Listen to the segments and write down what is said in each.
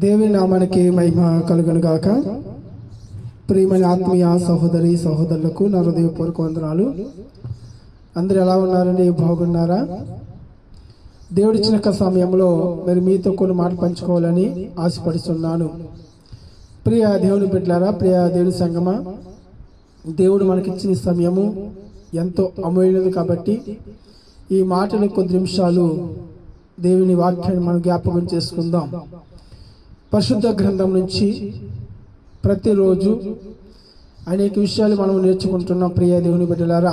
దేవి నామానికి మహిమ కలుగును గాక ప్రియమైన ఆత్మీయ సహోదరి సహోదరులకు నా హృదయపూర్వక వందనాలు. అందరు ఎలా ఉన్నారండి? బాగున్నారా? దేవుడిచ్చిన యొక్క సమయంలో మరి మీతో కొన్ని మాట పంచుకోవాలని ఆశపడుతున్నాను ప్రియ దేవుని బిడ్డారా ప్రియ దేవుని సంగమా దేవుడు మనకిచ్చిన సమయము ఎంతో అమూల్యది కాబట్టి ఈ మాటలు కొద్ది నిమిషాలు దేవుని వాక్యాన్ని మనం జ్ఞాపకం చేసుకుందాం. పరిశుద్ధ గ్రంథం నుంచి ప్రతిరోజు అనేక విషయాలు మనం నేర్చుకుంటున్నాం ప్రియ దేవుని బిడ్డలారా.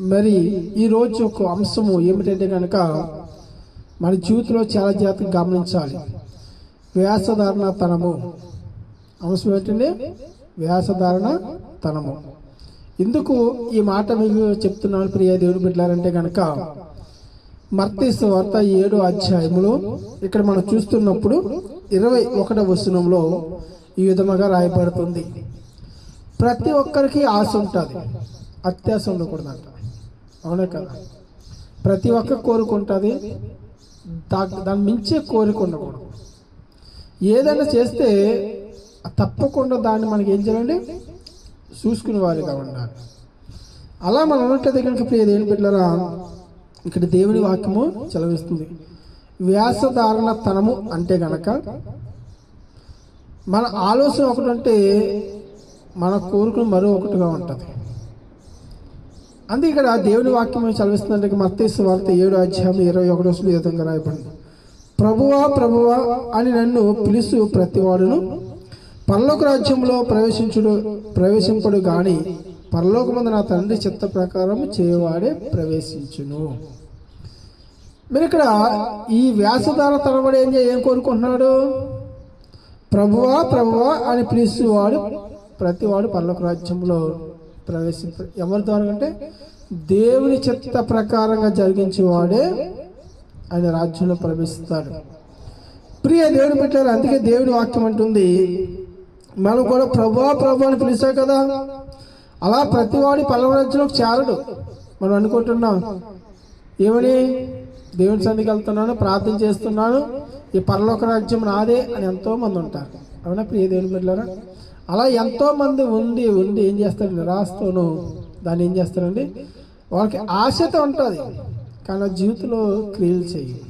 మరి ఈ రోజు ఒక అంశము ఏమిటంటే కనుక మన జీవితంలో చాలా జాగ్రత్తగా గమనించాలి. వ్యాసధారణ తనము అంశం ఏంటంటే వ్యాసధారణ తనము ఎందుకు ఈ మాట మీకు చెప్తున్నాను ప్రియ దేవుని బిడ్డలారంటే కనుక మర్తీసు వార్త ఏడు అధ్యాయములో ఇక్కడ మనం చూస్తున్నప్పుడు ఇరవై ఒకటవ వచనంలో ఈ విధముగా రాయబడుతుంది. ప్రతి ఒక్కరికి ఆశ ఉంటుంది. అత్యాశ ఉండకూడదంట అవునా కదా? ప్రతి ఒక్క కోరుకుంటుంది దా దాన్ని మించే కోరిక ఉండకూడదు. ఏదైనా చేస్తే తప్పకుండా దాన్ని మనకి ఏం చేయాలండి? చూసుకునే వారిగా ఉండాలి. అలా మనం ఉన్నట్లయితే కనుక ప్రియ దేవుని బిడ్డరా ఇక్కడ దేవుని వాక్యము చెలవిస్తుంది వ్యాసధారణ తనము అంటే గనక మన ఆలోచన ఒకటంటే మన కోరికలు మరో ఒకటిగా ఉంటుంది. అందుకే ఇక్కడ దేవుని వాక్యం చదివిస్తుందంటే మత్తేసు వార్త ఏడు అధ్యాయం ఇరవై ఒకటో ఈ విధంగా రాయబడింది. ప్రభువా ప్రభువా అని నన్ను పిలుసు ప్రతివాడును పరలోక రాజ్యంలో ప్రవేశించుడు ప్రవేశింపడు కానీ పరలోకమందు నా తండ్రి చిత్త ప్రకారం చేయవాడే ప్రవేశించును. మీరు ఇక్కడ ఈ వ్యాసధార తరబడి ఏం ఏం కోరుకుంటున్నాడు? ప్రభువా ప్రభువా అని పిలుస్తువాడు ప్రతివాడు పర్లోక రాజ్యంలో ప్రవేశింప ఎవరి ద్వారా అంటే దేవుని చిత్త ప్రకారంగా జరిగించేవాడే ఆయన రాజ్యంలో ప్రవేశిస్తాడు. ప్రియ దేవుని పెట్టారు అందుకే దేవుని వాక్యం అంటుంది మనం కూడా ప్రభువా ప్రభు అని పిలిచాం కదా. అలా ప్రతివాడి పల్లవ రాజ్యంలోకి చేరడు. మనం అనుకుంటున్నాం ఏమని? దేవుని సన్నిధికి వెళ్తున్నాను ప్రార్థన చేస్తున్నాను. ఈ పరలోక రాజ్యం నాదే అని ఎంతోమంది ఉంటారు. అవునా ప్రియ దేవుని బిడ్డలారా? అలా ఎంతోమంది ఉండి ఉండి ఏం చేస్తారు నిరాశతోనూ దాన్ని ఏం చేస్తారండి? వాళ్ళకి ఆశతో ఉంటుంది. కానీ జీవితంలో క్రియలు చేయి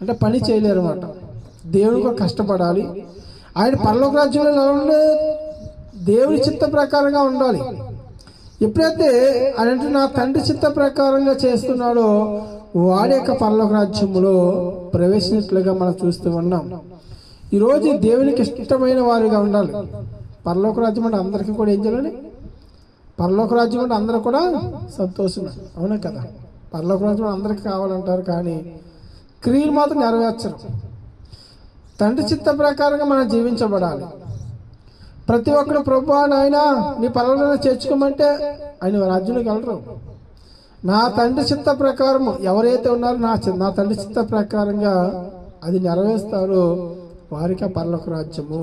అంటే పని చేయలేరు అనమాట దేవునికి కష్టపడాలి. ఆయన పరలోక రాజ్యంలో దేవుని చిత్త ప్రకారంగా ఉండాలి. ఎప్పుడైతే ఆయన నా తండ్రి చిత్త ప్రకారంగా చేస్తున్నాడో వాడి యొక్క పరలోక రాజ్యంలో ప్రవేశించినట్లుగా మనం చూస్తూ ఉన్నాం. ఈరోజు దేవునికి ఇష్టమైన వారిగా ఉండాలి. పరలోక రాజ్యం అంటే అందరికీ కూడా ఏం చేయాలని పరలోక రాజ్యం అంటే అందరూ కూడా సంతోషమే. అవునా కదా? పరలోక రాజ్యం అందరికీ కావాలంటారు కానీ క్రియలు మాత్రం నెరవేర్చరు. తండ్రి చిత్త ప్రకారంగా మనం జీవించబడాలి. ప్రతి ఒక్కరు ప్రభు నాయన నీ పనులను చేర్చుకోమంటే ఆయన రాజ్యంలోకి వెళ్ళరు. నా తండ్రి చిత్త ప్రకారం ఎవరైతే ఉన్నారో నా చి- నా తండ్రి చిత్త ప్రకారంగా అది నెరవేరుస్తారో వారికి పర్లోక రాజ్యము.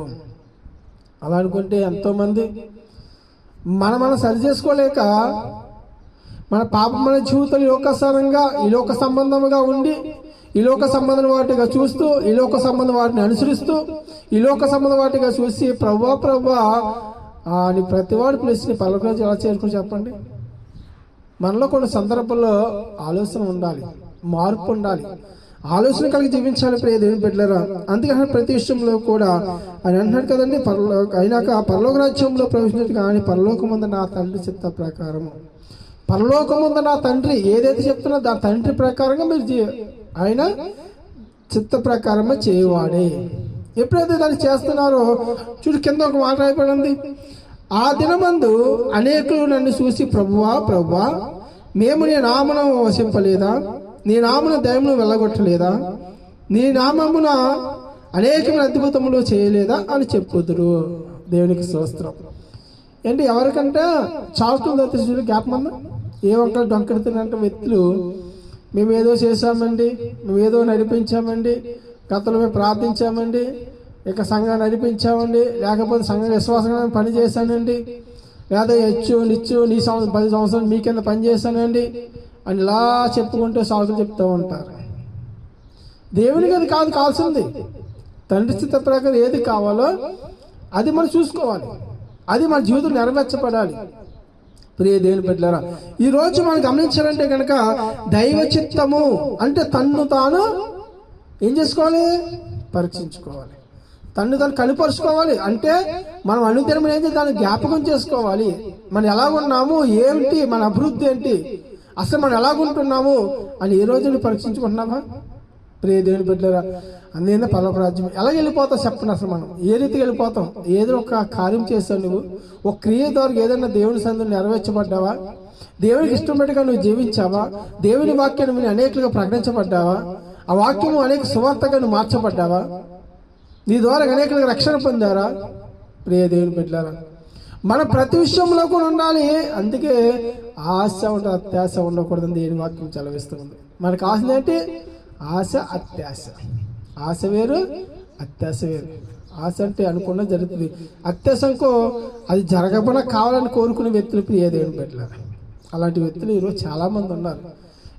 అలా అనుకుంటే ఎంతోమంది మన మనం సరి చేసుకోలేక మన పాపమైన జీవితాలు లోకసారంగా ఈ లోక సంబంధముగా ఉండి ఈ లోక సంబంధం వాటిగా చూస్తూ ఈ లోక సంబంధం వాటిని అనుసరిస్తూ ఈ లోక సంబంధం వాటిగా చూసి ప్రభా ప్రభా అని ప్రతివాడు పిలిచి పల్లకరాజు ఎలా చేరుకుని చెప్పండి? మనలో కొన్ని సందర్భాల్లో ఆలోచన ఉండాలి మార్పు ఉండాలి. ఆలోచన కలిగి జీవించాలి ప్రియ దేవుని బిడ్డలరా. అందుకని ప్రతి విషయంలో కూడా ఆయన అంటున్నాడు కదండి పరలో అయినాక పరలోక రాజ్యంలో ప్రవేశించినట్టు కానీ పరలోకముందు నా తండ్రి చిత్త ప్రకారము. పరలోకముందు నా తండ్రి ఏదైతే చెప్తున్నా దాని తండ్రి ప్రకారంగా మీరు ఆయన చిత్త ప్రకారమే చేయవాడే. ఎప్పుడైతే దాన్ని చేస్తున్నారో చూడు కింద ఒక మాట అయిపోయింది ఆ దినమందు అనేకులు నన్ను చూసి ప్రభువా ప్రభువా మేము నీ నామను వసింపలేదా నీ నామను దయమును వెళ్ళగొట్టలేదా నీ నామమున అనేకమైన అద్భుతములు చేయలేదా? అని చెప్పుదురు. దేవునికి స్తోత్రం. ఏంటి ఎవరికంటే చావుకులు దర్శించు చూడు జ్ఞాపకం ఉందా? ఏ ఒక్కరు డొంకెడుతున్నంటే వ్యక్తులు మేము ఏదో చేశామండి మేము ఏదో నడిపించామండి గతంలో మేము ప్రార్థించామండి ఇక సంఘం నడిపించామండి. లేకపోతే సంఘం విశ్వాసంగా పని చేశానండి. లేదా హెచ్చు నిచ్చు నీ సంవత్సరం పది సంవత్సరాలు మీ కింద పని చేశానండి. అని ఇలా చెప్పుకుంటూ సాగులు చెప్తూ ఉంటారు. దేవునికి అది కాదు కావాల్సింది. తండ్రి స్థిత ప్రకారం ఏది కావాలో అది మనం చూసుకోవాలి. అది మన జీవితం నెరవేర్చబడాలి. ప్రియ దేవుని బిడ్డలారా ఈ రోజు మనం గమనించాలంటే కనుక దైవ చిత్తము అంటే తన్ను తాను ఏం చేసుకోవాలి? పరీక్షించుకోవాలి. తను తను కనిపరుచుకోవాలి. అంటే మనం అనుదినం ఏంటి? దాన్ని జ్ఞాపకం చేసుకోవాలి. మనం ఎలా ఉన్నాము ఏమిటి మన అభివృద్ధి ఏంటి? అసలు మనం ఎలాగుంటున్నాము? అని ఏ రోజు పరీక్షించుకుంటున్నావా? ప్రియ దేవుని బిడ్డరా అందేందా పర్వక రాజ్యం ఎలా వెళ్ళిపోతావు చెప్పండి అసలు మనం? ఏ రీతికి వెళ్ళిపోతాం? ఏదో ఒక కార్యం చేస్తావు నువ్వు. ఒక క్రియ ద్వారా ఏదైనా దేవుని సందు నెరవేర్చబడ్డావా? దేవునికి ఇష్టమైనట్టుగా నువ్వు జీవించావా? దేవుని వాక్యాన్ని విని అనేకలుగా ప్రకటించబడ్డావా? ఆ వాక్యము అనేక సువార్తగా నువ్వు మార్చబడ్డావా? నీ ద్వారా అనేకులకు రక్షణ పొందారా? ప్రియ దేవుని పెట్టారా మన ప్రతి విషయంలో కూడా ఉండాలి. అందుకే ఆశ ఉండదు అత్యాశ ఉండకూడదని దేని వాక్యం చలవిస్తుంది మనకు ఆశ అంటే ఆశ అత్యాశ. ఆశ వేరు అత్యాశ వేరు. ఆశ అంటే అనుకున్న జరుగుతుంది. అత్యాశంకో అది జరగకుండా కావాలని కోరుకునే వ్యక్తులు ప్రియ దేవుని పెట్టలేరు అలాంటి వ్యక్తులు ఈరోజు చాలామంది ఉన్నారు.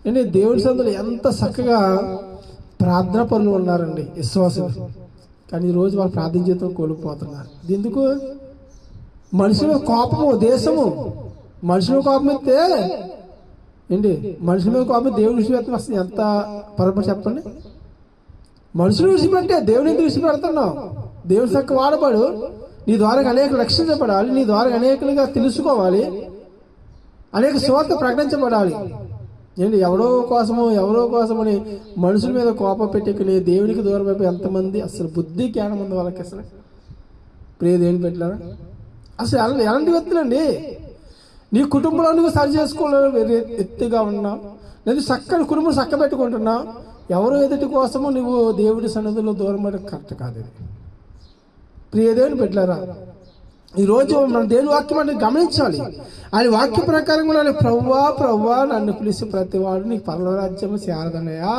అంటే దేవుడి సందులో ఎంత చక్కగా ప్రార్థన పనులు ఉన్నారండి. విశ్వాసం కానీ ఈరోజు వాళ్ళు ప్రార్థన జీవితం కోల్పోతున్నారు. ఎందుకు? మనుషుల కోపము దేశము. మనుషుల కోపం ఎత్తే ఏంటి? మనుషుల మీద కోపం దేవుని విషయం వస్తుంది ఎంత పొరపాటు చెప్పండి? మనుషులు విడిచిపెట్టే దేవుని ఎందుకు విడిచిపెడుతున్నావు దేవుని చక్క వాడబడు. నీ ద్వారా అనేక రక్షించబడాలి. నీ ద్వారా అనేకలుగా తెలుసుకోవాలి. అనేక శోత ప్రకటించబడాలి. ఏంటి ఎవరో కోసమో ఎవరో కోసమని మనుషుల మీద కోపం పెట్టుకుని దేవునికి దూరం అయిపోయి ఎంతమంది అసలు బుద్ధి జ్ఞానం ఉంది వాళ్ళకి అసలు? ప్రియ దేవుని పెట్టారా అసలు ఎల- ఎలాంటి వ్యక్తులండి? నీ కుటుంబంలో నువ్వు సరి చేసుకోలేదు వేరే ఎత్తుగా ఉన్నావు లేదు చక్కని కుటుంబం చక్క పెట్టుకుంటున్నావు ఎవరో ఎదుటి కోసము నువ్వు దేవుడి సన్నిధిలో దూరం పడడం కరెక్ట్ కాదు ఇది. ప్రియ పెట్టారా ఈరోజు మనం దేవుని వాక్యం అంటే గమనించాలి. ఆయన వాక్య ప్రకారం కూడా ప్రవ్వా ప్రవ్వా నన్ను పిలిచి ప్రతివాడు నీకు పర్వ రాజ్యము చేరదనయా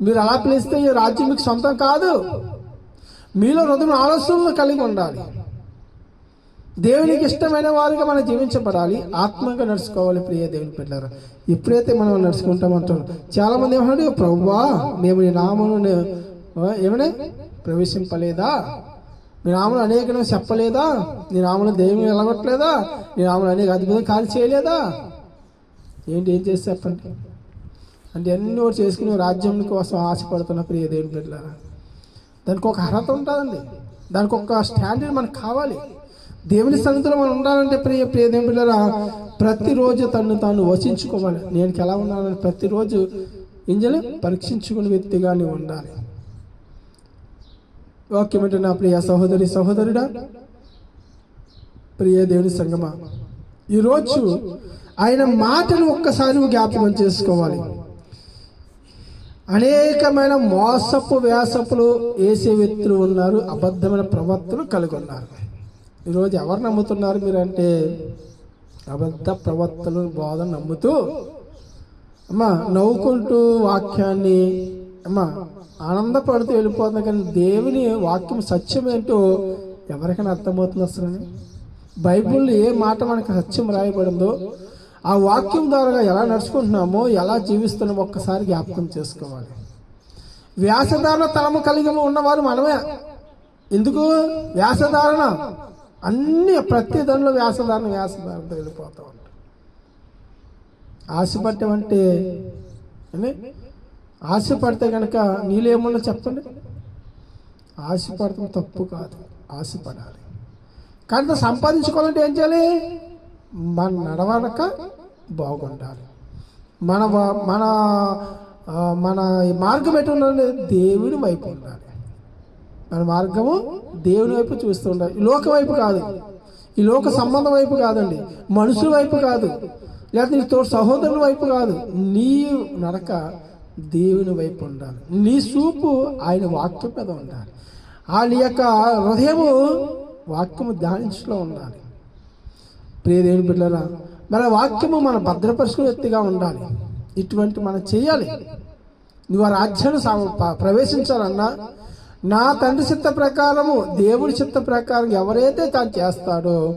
మీరు అలా పిలిస్తే ఈ రాజ్యం మీకు సొంతం కాదు. మీలో హృదయం ఆలోచనలు కలిగి ఉండాలి. దేవునికి ఇష్టమైన వారిగా మనం జీవించబడాలి. ఆత్మగా నడుచుకోవాలి ప్రియ దేవుని పెట్టారు ఎప్పుడైతే మనం నడుచుకుంటామంటారు చాలా మంది ఏమంటారు ప్రవ్వా మేము నీ నామను ఏమనే? ప్రవేశింపలేదా? నీ రాములు అనేక చెప్పలేదా? నీ రాములు దేవుని ఎలగొట్టలేదా నీ రాములు అనేక అద్భుతం కాల్ చేయలేదా? ఏంటి ఏం చేసి చెప్పండి? అంటే ఎన్నో చేసుకుని రాజ్యం కోసం ఆశపడుతున్న ప్రియ దేవుని బిడ్డలారా. దానికి ఒక అర్హత ఉంటుందండి దానికి ఒక స్టాండర్డ్ మనకు కావాలి. దేవుని సన్నిధిలో మనం ఉండాలంటే ప్రియ ప్రియ దేవుని బిడ్డలారా ప్రతిరోజు తను తాను వచించుకోవాలి నేను ఎలా ఉన్నానని ప్రతిరోజు ఇంజలు పరీక్షించుకునే వ్యక్తిగానే ఉండాలి. వాక్యమంటే నా ప్రియ సహోదరి సహోదరుడా ప్రియ దేవుని సంగమా ఈరోజు ఆయన మాటలు ఒక్కసారి జ్ఞాపకం చేసుకోవాలి. అనేకమైన మోసపు వ్యాసపులు వేసే వ్యక్తులు ఉన్నారు అబద్ధమైన ప్రవర్తనలు కలిగి ఉన్నారు ఈరోజు ఎవరు నమ్ముతున్నారు మీరంటే అబద్ధ ప్రవర్తన బోధన నమ్ముతూ అమ్మా నవ్వుకుంటూ వాక్యాన్ని అమ్మా ఆనందపడుతూ వెళ్ళిపోతుంది కానీ దేవుని వాక్యం సత్యమేంటో ఎవరికైనా అర్థమవుతుంది అసలు బైబిల్లో ఏ మాట మనకు సత్యం రాయబడిందో ఆ వాక్యం ద్వారా ఎలా నడుచుకుంటున్నామో ఎలా జీవిస్తున్నామో ఒక్కసారి జ్ఞాపకం చేసుకోవాలి. వ్యాసధారణ తలము కలిగి ఉన్నవారు మనమే. ఎందుకు? వ్యాసధారణ. అన్ని ప్రతి దానిలో వ్యాసధారణ వ్యాసధారణతో వెళ్ళిపోతూ ఉంటాం ఆశపట్టమంటే ఆశపడితే కనుక నీళ్ళు ఏమన్నా చెప్పండి? ఆశపడటం తప్పు కాదు. ఆశపడాలి. కానీ సంపాదించుకోవాలంటే ఏం చేయాలి? మన నడవడక బాగుండాలి. మన మన మన మార్గం ఎటు ఉండాలి దేవుని వైపు ఉండాలి. మన మార్గము దేవుని వైపు చూస్తూ ఉండాలి. లోక వైపు కాదు. ఈ లోక సంబంధం వైపు కాదండి. మనుషుల వైపు కాదు. లేకపోతే నీ తోడు సహోదరుల వైపు కాదు. నీ నడక దేవుని వైపు ఉండాలి. నీ చూపు ఆయన వాక్యం మీద ఉండాలి. ఆయన యొక్క హృదయము వాక్యము ధ్యానించలో ఉండాలి. ప్రియదేవుని బిడ్డరా మన వాక్యము మన భద్రపరుచుకునే వ్యక్తిగా ఉండాలి. ఇటువంటి మనం చేయాలి. నువ్వు ఆ రాజ్యాన్ని ప్రవేశించాలన్నా నా తండ్రి చిత్త ప్రకారము దేవుడి చిత్త ప్రకారం ఎవరైతే తాను చేస్తాడో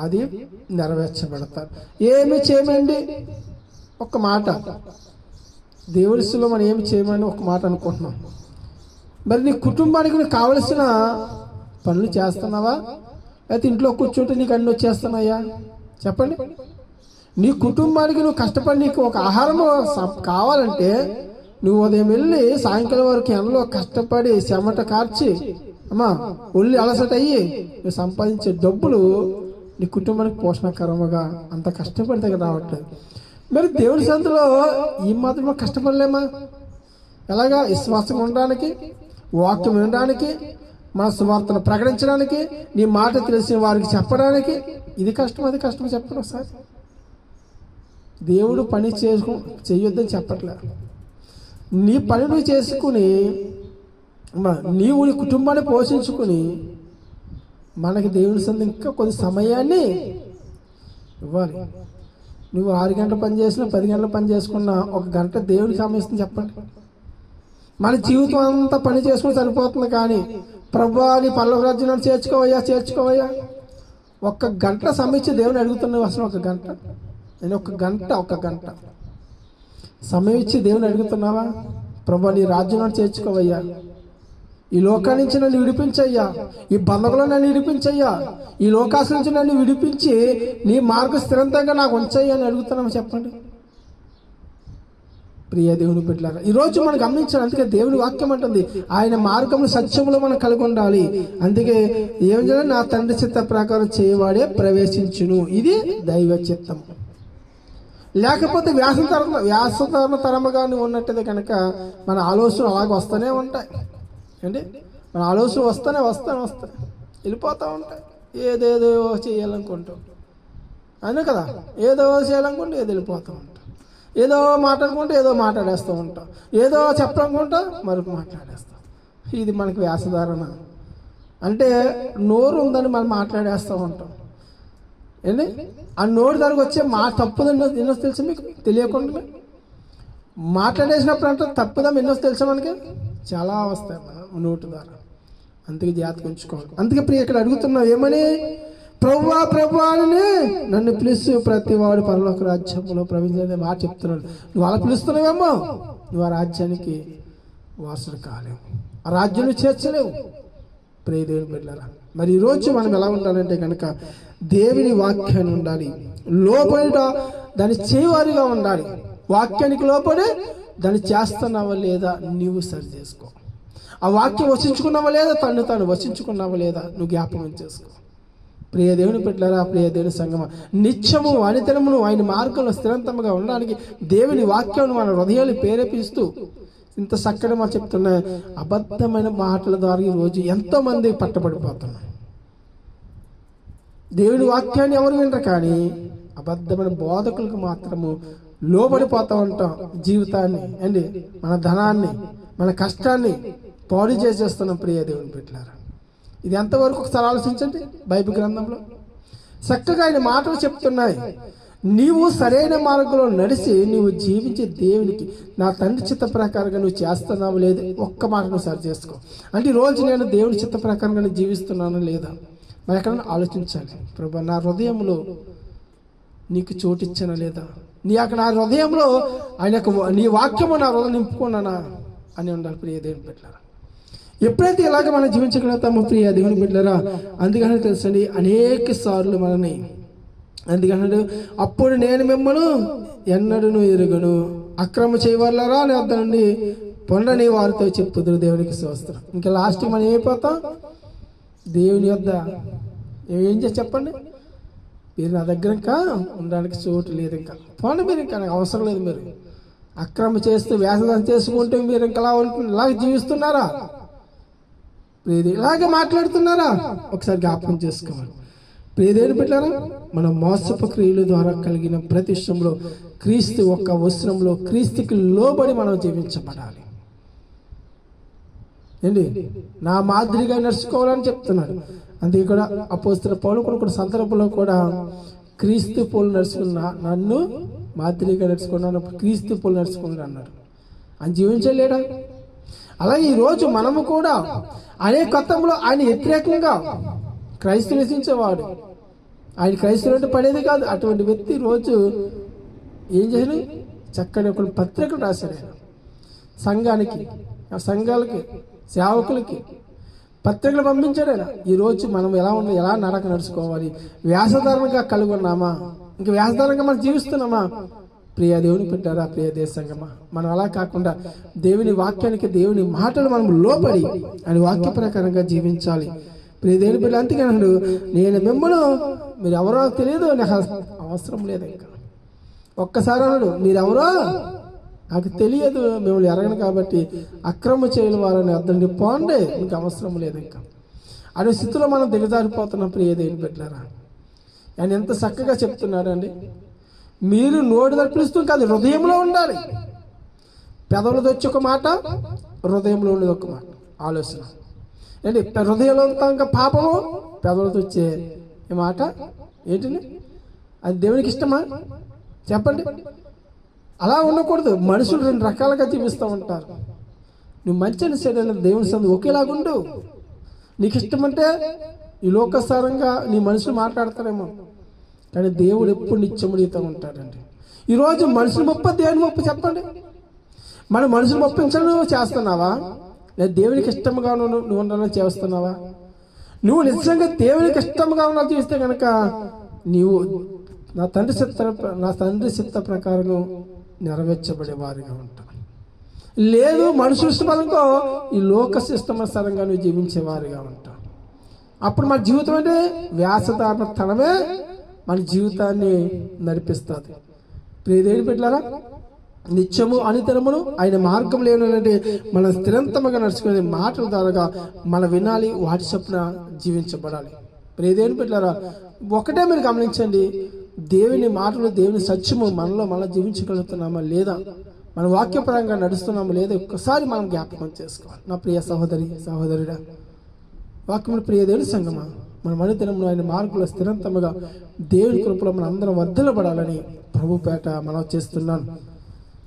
అది నెరవేర్చబడతారు. ఏమి చేయమండి? ఒక మాట. దేవుడిలో మనం ఏమి చేయమని ఒక మాట అనుకుంటున్నాం? మరి నీ కుటుంబానికి నీకు కావలసిన పనులు చేస్తున్నావా? లేకపోతే ఇంట్లో కూర్చుంటే నీకు అన్ని వచ్చేస్తున్నాయా? చెప్పండి. నీ కుటుంబానికి నువ్వు కష్టపడి నీకు ఒక ఆహారం కావాలంటే నువ్వు ఉదయం వెళ్ళి సాయంకాలం వరకు ఎండలో కష్టపడి చెమట కార్చి అమ్మా ఒళ్ళు అలసట అయ్యి నువ్వు సంపాదించే డబ్బులు నీ కుటుంబానికి పోషణకరముగా అంత కష్టపడితే కదా రావట్లేదు మరి దేవుడి సంతలో ఈ మాత్రమే కష్టపడలేమా? ఎలాగా విశ్వాసంగా ఉండడానికి వాక్యం వినడానికి మన సువార్తను ప్రకటించడానికి నీ మాట తెలిసిన వారికి చెప్పడానికి ఇది కష్టం అది కష్టం చెప్పండి ఒకసారి దేవుడు పని చేసుకు చేయొద్దని చెప్పట్లే. నీ పని నువ్వు చేసుకుని నీవు నీ కుటుంబాన్ని పోషించుకుని మనకి దేవుని సంద ఇంకా కొద్ది సమయాన్ని ఇవ్వాలి. నువ్వు ఆరు గంటల పని చేసినా పది గంటలు పని చేసుకున్నా ఒక గంట దేవుడికి సమయిస్తుంది చెప్పండి. మన జీవితం అంతా పని చేసుకుని సరిపోతుంది కానీ ప్రభు అని పల్లవ రాజ్యంలో చేర్చుకోవయ్యా చేర్చుకోవయ్యా. ఒక్క గంట సమయించి దేవుని అడుగుతున్నావు అసలు ఒక గంట? నేను ఒక గంట ఒక గంట. సమయం ఇచ్చి దేవుని అడుగుతున్నావా? ప్రభు నీ రాజ్యంలో చేర్చుకోవయ్యా. ఈ లోకా నుంచి నన్ను విడిపించయ్యా. ఈ బంధకులో నన్ను విడిపించయ్యా. ఈ లోకాశ నుంచి నన్ను విడిపించి నీ మార్గ స్థిరంతంగా నాకు ఉంచయ్యా అని అడుగుతున్నామా చెప్పండి. ప్రియ దేవుని బిడ్డలారా ఈ రోజు మనం గమనించాలి అందుకే దేవుని వాక్యం అంటుంది ఆయన మార్గంలో సత్యములో మనం కలిగి ఉండాలి. అందుకే ఏం చేయాలి? నా తండ్రి చిత్త ప్రకారం చేయవాడే ప్రవేశించును. ఇది దైవ చిత్తం. లేకపోతే వ్యాసతరణ వ్యాసతరణ తరముగా నువ్వు కనుక మన ఆలోచనలు అలాగ వస్తూనే ఉంటాయి. ఏంటి? మన ఆలోచన వస్తూనే వస్తూనే వస్తాయి. వెళ్ళిపోతూ ఉంటాయి. ఏదేదో చేయాలనుకుంటాం. అనే కదా? ఏదో చేయాలనుకుంటే ఏదో వెళ్ళిపోతూ ఉంటాం. ఏదో మాట్లాడుకుంటే ఏదో మాట్లాడేస్తూ ఉంటాం. ఏదో చెప్పాలనుకుంటా మరొక మాట్లాడేస్తాం. ఇది మనకి వ్యాసధారణ అంటే నోరు ఉందని మనం మాట్లాడేస్తూ ఉంటాం. ఏంటి? ఆ నోరు దగ్గరకు వచ్చే మా తప్పుదని ఎన్నో తెలుసు మీకు? తెలియకుండా మాట్లాడేసినప్పుడు అంటే తప్పుదా ఎన్నో తెలుసా మనకి? చాలా వస్తాయి మన నోటు ద్వారా అందుకే జాతకం ఉంచుకోవాలి. అందుకే ప్రియ ఇక్కడ అడుగుతున్నావు ఏమని? ప్రవ్వా ప్రవ్వా అని. నన్ను పిలుస్తూ ప్రతి వాడు పరలోక రాజ్యంలో ప్రవేశించే మాట చెప్తున్నాడు. నువ్వు అలా పిలుస్తున్నావేమో? నువ్వు ఆ రాజ్యానికి వాసుడు కాలేవు. ఆ రాజ్యం చేర్చలేవు. ప్రియదేవుని దేవుని మరి ఈరోజు రోజు మనం ఎలా ఉండాలంటే కనుక దేవుని వాక్యాన్ని ఉండాలి. లోపల దాన్ని చేయవారిగా ఉండాలి. వాక్యానికి లోపడే దాన్ని చేస్తున్నావా లేదా నీవు సరి చేసుకో. ఆ వాక్యం వసించుకున్నావా లేదా? తను తను వసించుకున్నావా లేదా? నువ్వు జ్ఞాపకం చేసుకో. ప్రియ దేవుని పెట్టారా ప్రియ దేవుని సంగమ నిత్యము అనితనమును ఆయన మార్గంలో స్థిరంతముగా ఉండడానికి దేవుని వాక్యం మన హృదయాలు ప్రేరేపిస్తూ ఇంత చక్కటి మా చెప్తున్న అబద్ధమైన మాటల ద్వారా ఈరోజు రోజు ఎంతో మంది పట్టబడిపోతున్నారు. దేవుని వాక్యాన్ని ఎవరు వినరు కానీ అబద్ధమైన బోధకులకు మాత్రము లోబడిపోతూ ఉంటాం జీవితాన్ని అండి మన ధనాన్ని మన కష్టాన్ని పాడు చేసేస్తున్నాం ప్రియ దేవుని పెట్టారా ఇది ఎంతవరకు ఒకసారి ఆలోచించండి బైబిల్ గ్రంథంలో? చక్కగా ఆయన మాటలు చెప్తున్నాయి. నీవు సరైన మార్గంలో నడిచి నీవు జీవించే దేవునికి నా తండ్రి చిత్త ప్రకారంగా నువ్వు చేస్తున్నావు లేదు ఒక్క మాట నువ్వు సరి చేసుకో. అంటే రోజు నేను దేవుని చిత్త ప్రకారంగా జీవిస్తున్నాను లేదా మరి ఎక్కడైనా ఆలోచించాలి. ప్రభా నా హృదయంలో నీకు చోటిచ్చానా లేదా? నీ అక్కడ నా హృదయంలో ఆయన యొక్క నీ వాక్యము నా హృదయం నింపుకున్నానా అని ఉండాలి ప్రియ దేవుని పెట్టారు ఎప్పుడైతే ఇలాగ మనం జీవించగలుగుతామో ప్రియ దేవుని బిడ్డరా అందుకని తెలుసండి అనేక సార్లు మనని అందుకన్నాడు అప్పుడు నేను మిమ్మను ఎన్నడను ఎరుగను. అక్రమ చేయవర్లరా అని వద్ద నుండి పొండని వారితో చెప్పుదురు దేవునికి స్తోత్రం. ఇంకా లాస్ట్ మనం ఏమైపోతాం దేవుని యొద్ద. ఏం చేసి చెప్పండి? మీరు నా దగ్గర ఇంకా ఉండడానికి చోటు లేదు ఇంకా. పోండి మీరు ఇంకా నాకు అవసరం లేదు మీరు. అక్రమ చేస్తూ వ్యాసదాన్ని చేసుకుంటూ మీరు ఇంకా ఇలా ఉంటున్నారు ఇలాగ జీవిస్తున్నారా? ప్రియది ఇలాగే మాట్లాడుతున్నారా? ఒకసారి జ్ఞాపకం చేసుకోవాలి. ప్రేదేని పెట్టారా మన మోసపు క్రియల ద్వారా కలిగిన ప్రతి విషయంలో క్రీస్తు ఒక్క వస్త్రంలో క్రీస్తుకి లోబడి మనం జీవించబడాలి. ఏంటి? నా మాదిరిగా నడుచుకోవాలని చెప్తున్నాడు. అందుకే కూడా అపోస్తున్న పౌలు కూడా సందర్భంలో కూడా క్రీస్తు పోలు నడుచుకున్న నన్ను మాదిరిగా నడుచుకున్నాను క్రీస్తు పోలు నడుచుకున్నాడు అన్నారు అని జీవించలేడా? అలాగే ఈరోజు మనము కూడా అనేక కొత్తంలో ఆయన వ్యతిరేకంగా క్రైస్తులు నిశించేవాడు ఆయన క్రైస్తులు అంటే పడేది కాదు. అటువంటి వ్యక్తి రోజు ఏం చేశాడు? చక్కని ఒక పత్రికలు రాశాడు ఆయన. సంఘానికి ఆ సంఘాలకి సేవకులకి పత్రికలు పంపించాడు ఆయన. ఈరోజు మనం ఎలా ఉండి ఎలా నడక నడుచుకోవాలి? వ్యాసధారణగా కలిగి ఉన్నామా ఇంక వ్యాసధారణంగా మనం జీవిస్తున్నామా? ప్రియ దేవుని పెట్టారా ప్రియ దేశంగమా. మనం అలా కాకుండా దేవుని వాక్యానికి దేవుని మాటలు మనం లోపడి అని వాక్య ప్రకారంగా జీవించాలి. ప్రియ దేవుని బిడ్డ అంతే నేను మిమ్మల్ని మీరు ఎవరో తెలియదు నాకు అవసరం లేదు ఇంకా. ఒక్కసారి అన్నాడు మీరెవరో నాకు తెలియదు మిమ్మల్ని ఎరగను కాబట్టి అక్రమ చేయని వారని అర్థం పోండే ఇంకా అవసరం లేదు ఇంకా. అనే స్థితిలో మనం దిగజారిపోతున్నాం ప్రియ దేవుని పెట్టారా ఆయన ఎంత చక్కగా చెప్తున్నాడండి. మీరు నోటి తప్పిస్తూ కాదు హృదయంలో ఉండాలి. పెదవులతో వచ్చి ఒక మాట హృదయంలో ఉండేది ఒక మాట. ఆలోచన. ఏంటి? హృదయంలో ఇంకా పాపము పెదవులతో వచ్చే ఈ మాట. ఏంటండి అది దేవునికి ఇష్టమా? చెప్పండి. అలా ఉండకూడదు. మనుషులు రెండు రకాలుగా చూపిస్తూ ఉంటారు. నువ్వు మంచిని చెడు దేవుని సందు ఒకేలాగుండు నీకు ఇష్టమంటే ఈ లోకసారంగా నీ మనుషులు మాట్లాడతారేమో. కానీ దేవుడు ఎప్పుడు నిత్యముడితో ఉంటాడండి. ఈరోజు మనుషులు గొప్ప దేవుని గొప్ప చెప్పండి. మన మనుషులు ఒప్పించడం చేస్తున్నావా? లేదా దేవునికి ఇష్టంగా నువ్వు నువ్వు ఉండాలని చేస్తున్నావా? నువ్వు నిజంగా దేవునికి ఇష్టంగా ఉండాలని చూస్తే కనుక నీవు నా తండ్రి చిత్త నా తండ్రి చిత్త ప్రకారం నెరవేర్చబడే వారిగా ఉంటావు లేదు మనుషుల ఇష్టమనుకో ఈ లోక ఇష్టమనుసారంగా నువ్వు జీవించే వారిగా ఉంటావు అప్పుడు మన జీవితం అంటే వ్యాసధారణ తనమే మన జీవితాన్ని నడిపిస్తుంది. ప్రియదేవి పెట్టారా నిత్యము అనితరమును ఆయన మార్గం లేనంటే మన స్థిరంతముగా నడుచుకునే మాటల ద్వారా మన వినాలి వాటి చొప్పున జీవించబడాలి. ప్రియదేవుని పెట్టారా ఒకటే మీరు గమనించండి దేవుని మాటలు దేవుని సత్యము మనలో మనం జీవించగలుగుతున్నామా లేదా? మన వాక్యపరంగా నడుస్తున్నామా లేదా? ఒక్కసారి మనం జ్ఞాపకం చేసుకోవాలి. నా ప్రియ సహోదరి సహోదరుడా వాక్యములు ప్రియ దేవుని సంగమా? మన మనుదినంలో ఆయన మార్గంలో స్థిరంతముగా దేవుని కృపలో మన అందరం వర్ధలపడాలని ప్రభు పేట మనం చేస్తున్నాను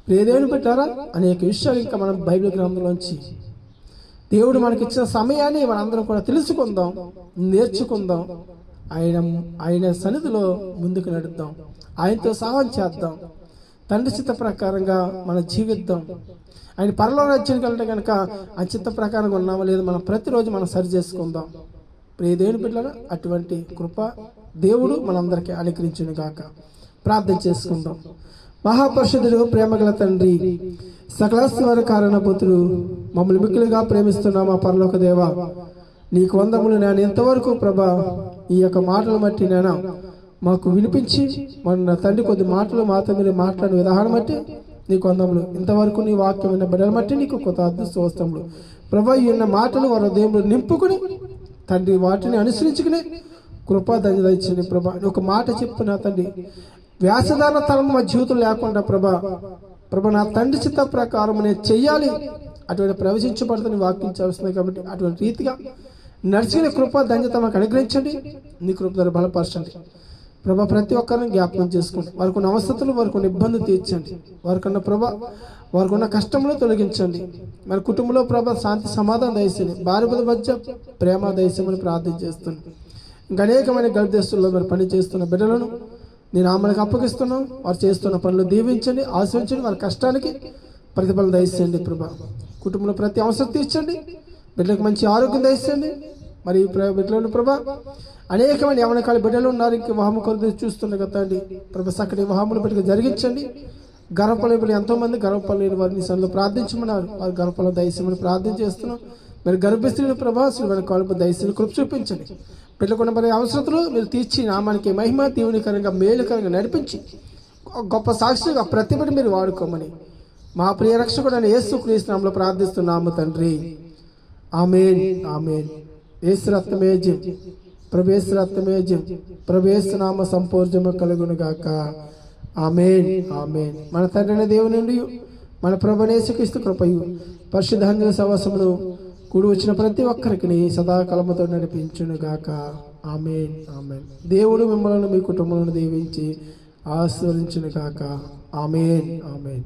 ప్రియదేవుని పెట్టారా అనేక విషయాలు ఇంకా మనం బైబిల్ గ్రంథంలోంచి దేవుడు మనకిచ్చిన సమయాన్ని మనందరం కూడా తెలుసుకుందాం నేర్చుకుందాం. ఆయన ఆయన సన్నిధిలో ముందుకు నడుద్దాం. ఆయనతో సహాయం చేద్దాం. తండ్రి చిత్త ప్రకారంగా మనం జీవిద్దాం. ఆయన పరలో రాజ్యానికి వెళ్ళడం కనుక ఆ చిత్త ప్రకారంగా ఉన్నామో లేదో మనం ప్రతిరోజు మనం సరి చేసుకుందాం. ప్రియ దేవుని బిడ్డలను అటువంటి కృప దేవుడు మనందరికీ అనుగ్రహించును గాక. ప్రార్థన చేసుకుందాం. మహాపరిషుడు ప్రేమగల తండ్రి సకలాస్వర కారణపుత్రుడు మమ్మల్ని మిక్కులుగా ప్రేమిస్తున్నా మా పరలోక దేవ. నీకు వందములు నేను ఎంతవరకు ప్రభా ఈ యొక్క మాటలు బట్టి నేను మాకు వినిపించి మన తండ్రి కొద్ది మాటలు మాతో మీరు మాట్లాడిన విధానం బట్టి నీకు వందములు. ఇంతవరకు నీ వాక్యం విన్న బిడ్డలు బట్టి నీకు కొత్త అదృష్టవస్తములు ప్రభా ఈ ఉన్న మాటలు వారి దేవుడు నింపుకుని తండ్రి వాటిని అనుసరించుకునే కృపా ధన్యత ఇచ్చింది ప్రభా. ఒక మాట చెప్పు నా తండ్రి? వ్యాసదాన తరం మా జీవితం లేకుండా ప్రభా ప్రభా నా తండ్రి చిత్త ప్రకారం నేను చెయ్యాలి. అటువంటి ప్రవేశించబడుతుంది వాక్యం కాబట్టి అటువంటి రీతిగా నడిచిన కృప ధన్యత మాకు అనుగ్రహించండి. నీ కృప ద్వారా బలపరచండి. ప్రభా ప్రతి ఒక్కరిని జ్ఞాపకం చేసుకోండి వారికి ఉన్న అవసరతలు వారికి ఉన్న ఇబ్బంది తీర్చండి. వారికి ప్రభా వారికి ఉన్న కష్టంలో తొలగించండి. మన కుటుంబంలో ప్రభా శాంతి సమాధానం దయచేయండి. భార్య మధ్య ప్రేమ దయచేయమని ప్రార్థన చేస్తుంది ఇంకా అనేకమైన గర్భదేశంలో మరి పని చేస్తున్న బిడ్డలను నేను ఆమెకు అప్పగిస్తున్నాను వారు చేస్తున్న పనులు దీవించండి ఆశ్రయించండి. వారి కష్టానికి ప్రతిఫలం దయచేయండి ప్రభా. కుటుంబంలో ప్రతి అవసరం తీర్చండి. బిడ్డలకు మంచి ఆరోగ్యం దయచేయండి. మరి బిడ్డలను ప్రభా అనేకమైన యవనకాల బిడ్డలు ఉన్నారు. ఇంకా వాహము కొరకు చూస్తున్న కదా అండి ప్రభా సక్కడి వాహములు బిడ్డకు జరిగించండి. గర్భఫలం ఎంతోమంది ఎంతో మంది వారిని సన్ను ప్రార్థించమన్నారు. వారి గర్భఫలం దయచేయమని ప్రార్థన చేస్తున్నాం. మరి గర్భస్త్రీని ప్రభాసులు మన కాలుపు దయచేసి కృప చూపించండి. బిడ్డకున్న మరి అవసరతలు మీరు తీర్చి నామానికి మహిమ దీవునికరంగా మేలుకరంగా నడిపించి గొప్ప సాక్షిగా ప్రతిభని మీరు వాడుకోమని మా ప్రియ రక్షకుడు అని యేసు క్రీస్తునామలో ప్రార్థిస్తున్నాము తండ్రి. ఆమెన్. ఆమెన్. యేసు రక్తమే ప్రవేశ ప్రభేశ రక్తమే నామ సంపూర్జమ కలుగును ఆమెన్ ఆమెన్. మన తండ్రి దేవుని నుండి మన ప్రభనేసుక్రీస్తు కృపయు పరిశుద్ధాంజన సవాసములు కూడి వచ్చిన ప్రతి ఒక్కరికి సదాకాలముతో నడిపించును గాక ఆమెన్ ఆమెన్. దేవుడు మిమ్మల్ని మీ కుటుంబాలను దీవించి ఆశీర్వదించును గాక ఆమెన్ ఆమెన్.